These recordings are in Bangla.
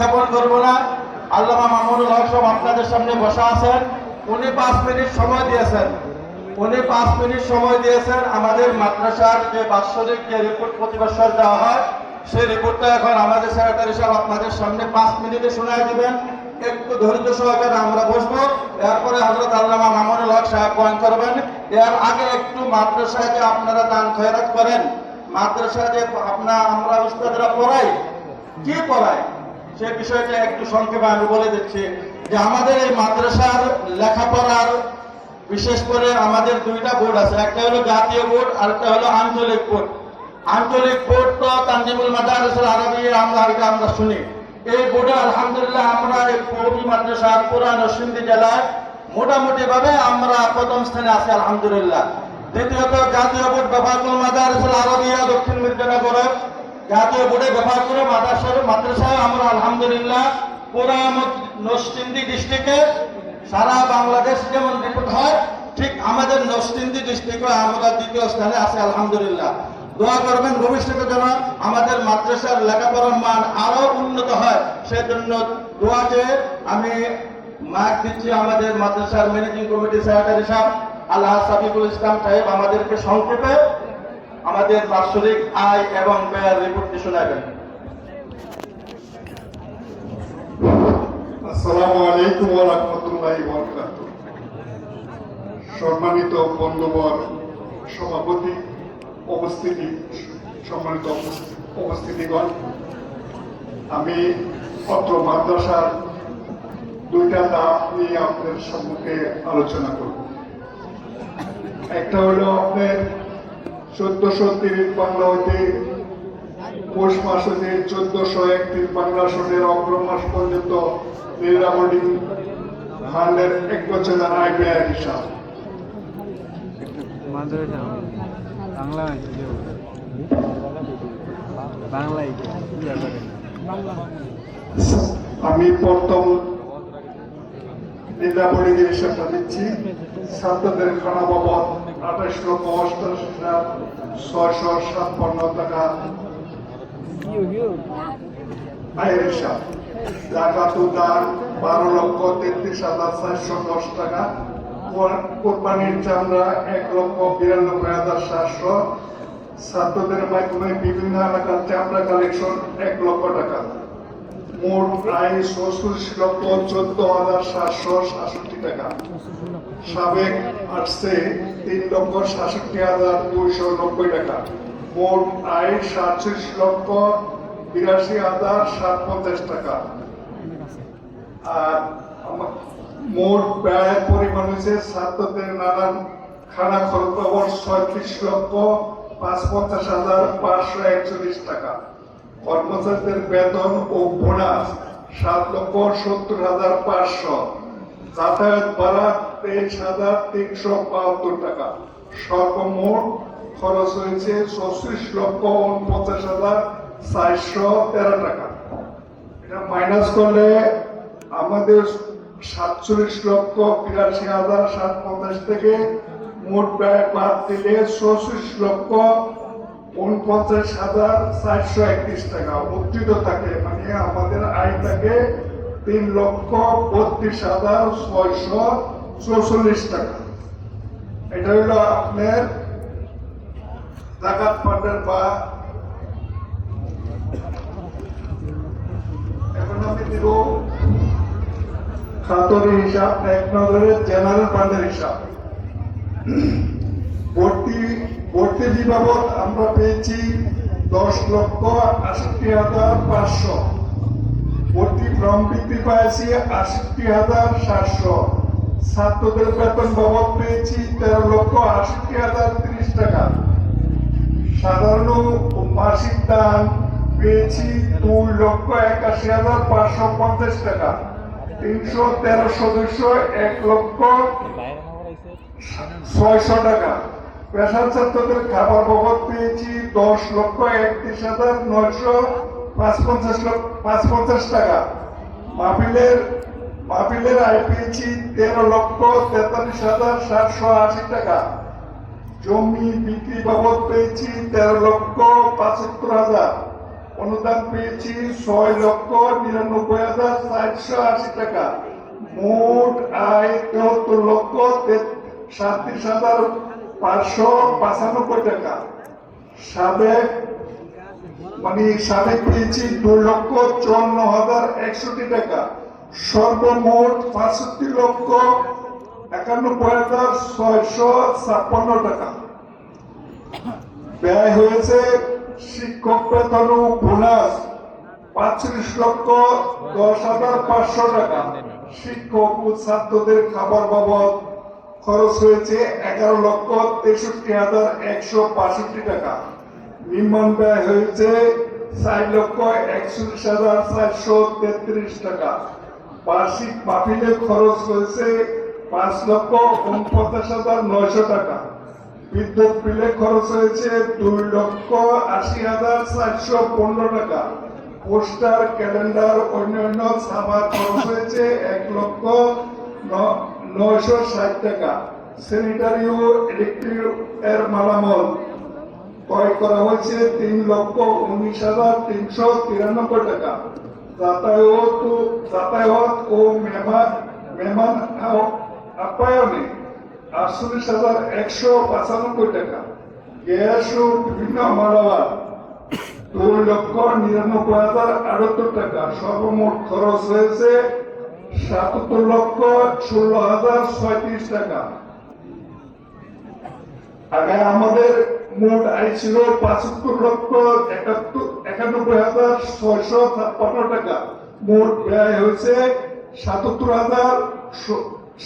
স্থাপন করব না। আল্লামা মামুনুল হক সব আপনাদের সামনে বসা আছেন। উনি পাঁচ মিনিট সময় দিয়েছেন। উনি পাঁচ মিনিট সময় দিয়েছেন। আমাদের মাদ্রাসার যে বাৎসরিক যে রিপোর্ট প্রতি দেওয়া হয়, সেই রিপোর্টটা এখন আমাদের সেক্রেটারি সাহেব আপনাদের সামনে পাঁচ মিনিটে শোনায় দিবেন। একটু ধৈর্য সহকারে আমরা বসবো। এরপরে হজরত আল্লামা মামুনুল হক সাহেব বয়ান করবেন। এর আগে একটু মাদ্রাসায় যে আপনারা দান খয়রাত করেন, মাদ্রাসায় যে আপনার আমরা উস্তাদরা পড়াই। কি পড়ায়? সে বিষয়টা একটু সংক্ষেপে আমি বলে দিচ্ছি যে আমাদের এই মাদ্রাসার লেখাপড়ার, বিশেষ করে আমাদের দুইটা বোর্ড আছে। একটা হলো জাতীয় বোর্ড আর একটা হলো আঞ্চলিক বোর্ড। আঞ্চলিক বোর্ড তো তানজিমুল মাদারিসুল আরবি, আমরা এটা আমরা শুনি। এই বোর্ডে আলহামদুলিল্লাহ আমরা এই পৌরী মাদ্রাসার পুরা নরসিংদী জেলায় মোটামুটি ভাবে আমরা প্রথম স্থানে আছি, আলহামদুলিল্লাহ। দ্বিতীয়ত জাতীয় বোর্ড বেফাকুল মাদারিসুল আরবিয়া দক্ষিণ মির্জানগর জাতীয় বোর্ডে ব্যবহার করে মাদ্রাসার মাদ্রাসায় আমরা আলহামদুলিল্লাহ পুরা নরসিংদী ডিস্ট্রিক্টে সারা বাংলাদেশ যেমন রিপোর্ট হয়, ঠিক আমাদের নরসিংদী ডিস্ট্রিক্টে আমরা দ্বিতীয় স্থানে আছি আলহামদুলিল্লাহ। দোয়া করবেন ভবিষ্যতে যেন আমাদের মাদ্রাসার লেখাপড়ার মান আরও উন্নত হয়। সেজন্য দোয়া চেয়ে আমি মার্ক দিচ্ছি আমাদের মাদ্রাসার ম্যানেজিং কমিটি সেক্রেটারি সাহেব, আল্লাহ সাবিকুল ইসলাম সাহেব আমাদেরকে সংক্ষেপে আমাদের বাৎসরিক আয় এবং ব্যয়ের রিপোর্টটি শোনাবেন। আসসালামু আলাইকুম ওয়া রাহমাতুল্লাহি ওয়া বারাকাতুহু। সম্মানিত বন্ধুবর, সভাপতি, উপস্থিতি, সম্মানিত উপস্থিতিগণ, আমি অত্র মাদ্রাসার দুইটা দাম নিয়ে আপনাদের সম্মুখে আলোচনা করব। একটা হলো আপনার চোদ্দশো তিরিশ বাংলা হইতে পৌষ মাস হতে চোদ্দশো একত্রিশ বাংলা সনের অগ্র মাস পর্যন্ত নিরামণি ফান্ডের এক বছরের আয় ব্যয় হিসাব। মাদ্রাসা বাংলা বাংলায় আমি প্রথম নিরামণির হিসাবটা দিচ্ছি ছাত্রদের খানা বাবদ আঠাশ লক্ষ অষ্টাশি হাজার ছয়শো ছাপ্পান্ন টাকা। আয়ের হিসাব জাকাত দান বারো লক্ষ তেত্রিশ হাজার চারশো দশ টাকা। কোর- কোরবানির চামড়া এক লক্ষ বিরানব্বই হাজার সাতশো। ছাত্রদের মাধ্যমে বিভিন্ন এলাকার চামড়া কালেকশন এক লক্ষ টাকা। মোট আয় চৌত্রিশ লক্ষ চোদ্দ হাজার সাতশো সাতষট্টি টাকা। সাবেক আসছে তিন লক্ষ সাতষট্টি হাজার দুইশো নব্বই টাকা। মোট আয় সাতত্রিশ লক্ষ বিরাশি হাজার সাত পঞ্চাশ টাকা। আর মোট ব্যয় পরিমাণ হয়েছে ছাত্রদের নানান খানা খরচ ছয়ত্রিশ লক্ষ পাঁচ পঞ্চাশ হাজার পাঁচশো একচল্লিশ টাকা। কর্মচারীদের বেতন ও বোনাস সাত লক্ষ সত্তর হাজার পাঁচশো। যাতায়াত ভাড়া তেইশ হাজার তিনশো বাহাত্তর টাকা। সর্বমোট খরচ হয়েছে চৌত্রিশ লক্ষ উনপঞ্চাশ হাজার চারশো তেরো টাকা। এটা মাইনাস করলে আমাদের সাতচল্লিশ লক্ষ বিরাশি হাজার সাত পঞ্চাশ থেকে মোট ব্যয় বাদ দিলে চৌত্রিশ লক্ষ উনপঞ্চাশ হাজার চারশো একত্রিশ টাকা। মুদ্রিত থাকে মানে আমাদের আয় থাকে তিন লক্ষ বত্রিশ হাজার ছয়শো চৌচল্লিশ টাকা। এটা হলো আপনার জাকাত ফান্ডের বা এখন আমি দিব খাতরের হিসাব, এক নজরে জেনারেল ফান্ডের হিসাব। ভর্তি ভর্তি বাবদ আমরা পেয়েছি দশ লক্ষ আষট্টি হাজার পাঁচশো। ভর্তি ফর্ম বৃদ্ধি পেয়েছি আষট্টি হাজার সাতশো। ছাত্রদের বেতন বাবদ পেয়েছি তেরো লক্ষ আষট্টি হাজার তিরিশ টাকা। সাধারণ মাসিক দান পেয়েছি দুই লক্ষ একাশি হাজার পাঁচশো পঞ্চাশ টাকা। তিনশো তেরো সদস্য এক লক্ষ ছয়শো টাকা। পেশার ছাত্রদের খাবার বাবদ পেয়েছি দশ লক্ষ একত্রিশ হাজার নয়শো পাঁচ পঞ্চাশ টাকা। মাহফিলের মাহফিলের আয় পেয়েছি তেরো লক্ষ তেতাল্লিশ হাজার সাতশো আশি টাকা। জমি বিক্রি বাবদ পেয়েছি তেরো লক্ষ পঁচাত্তর হাজার। অনুদান পেয়েছি ছয় লক্ষ নিরানব্বই হাজার চারশো আশি টাকা। মোট আয় তেহত্তর লক্ষ সাতত্রিশ হাজার পাঁচশো পঁচানব্বই টাকা। সাবেক মানে সাবেক পেয়েছি দুই লক্ষ চুয়ান্ন হাজার একষট্টি টাকা। সর্বমোট লক্ষ একানব্বই হাজার ছাপ্পান্ন টাকা। ব্যয় হয়েছে শিক্ষক বেতন বোনাস পাঁচত্রিশ লক্ষ দশ হাজার পাঁচশো টাকা। শিক্ষক ও ছাত্রদের খাবার বাবদ খরচ হয়েছে এগারো লক্ষ তেষট্টি হাজার একশো বাষট্টি টাকা। নির্মাণ ব্যয় হয়েছে চার লক্ষ একচল্লিশ হাজার চারশো তেত্রিশ টাকা। বার্ষিক মাহফিলে খরচ হয়েছে পাঁচ লক্ষ উনপঞ্চাশ হাজার নয়শো টাকা। বিদ্যুৎ বিলে খরচ হয়েছে দুই লক্ষ আশি হাজার চারশো পনেরো টাকা। পোস্টার, ক্যালেন্ডার, অন্যান্য সামার খরচ হয়েছে এক লক্ষ নয়শো ষাট টাকা। স্যানিটারি ও ইলেকট্রিকের মালামাল ক্রয় করা হয়েছে তিন লক্ষ উনিশ হাজার তিনশো তিরানব্বই টাকা। যাতায়াত ও- যাতায়াত ও মেহমান মেহমান আপ্যায়নে আটচল্লিশ হাজার একশো পঁচানব্বই টাকা। গ্যাস ও বিভিন্ন মালামাল দুই লক্ষ নিরানব্বই হাজার আটাত্তর টাকা। সর্বমোট খরচ হয়েছে সাতাত্তর লক্ষ ষোলো হাজার ছয়ত্রিশ টাকা। আগে আমাদের মোট আয় ছিল পঁচাত্তর লক্ষ একাত্তর, একানব্বই হাজার ছয়শো ছাপ্পান্ন টাকা। মোট ব্যয় হয়েছে সাতাত্তর হাজার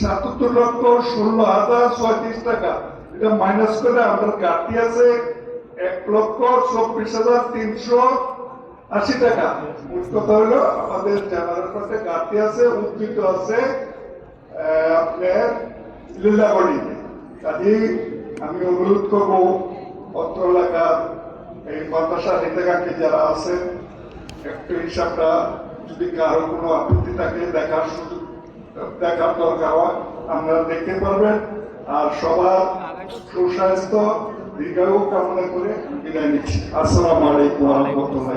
সাতাত্তর লক্ষ ষোলো হাজার ছয়ত্রিশ টাকা। এটা মাইনাস করে আমাদের ঘাটতি আছে এক লক্ষ চব্বিশ হাজার তিনশো আশি টাকা। মোট কথা হলো, আমাদের জেনারেল ফান্ডে ঘাটতি আছে উদ্বৃত্ত আছে আপনার আমি অনুরোধ করব অত্র এলাকার এই মাদ্রাসা নেতাকাকে যারা একটু হিসাবটা যদি কারও কোনো আপত্তি থাকে, দেখার সুযোগ, দেখার দরকার হয়, আপনারা দেখতে পারবেন। আর সবার সুস্বাস্থ্য, দীর্ঘায়ু কামনা করে বিদায় নিচ্ছি। আসসালামু আলাইকুম রহমতুল্লাহ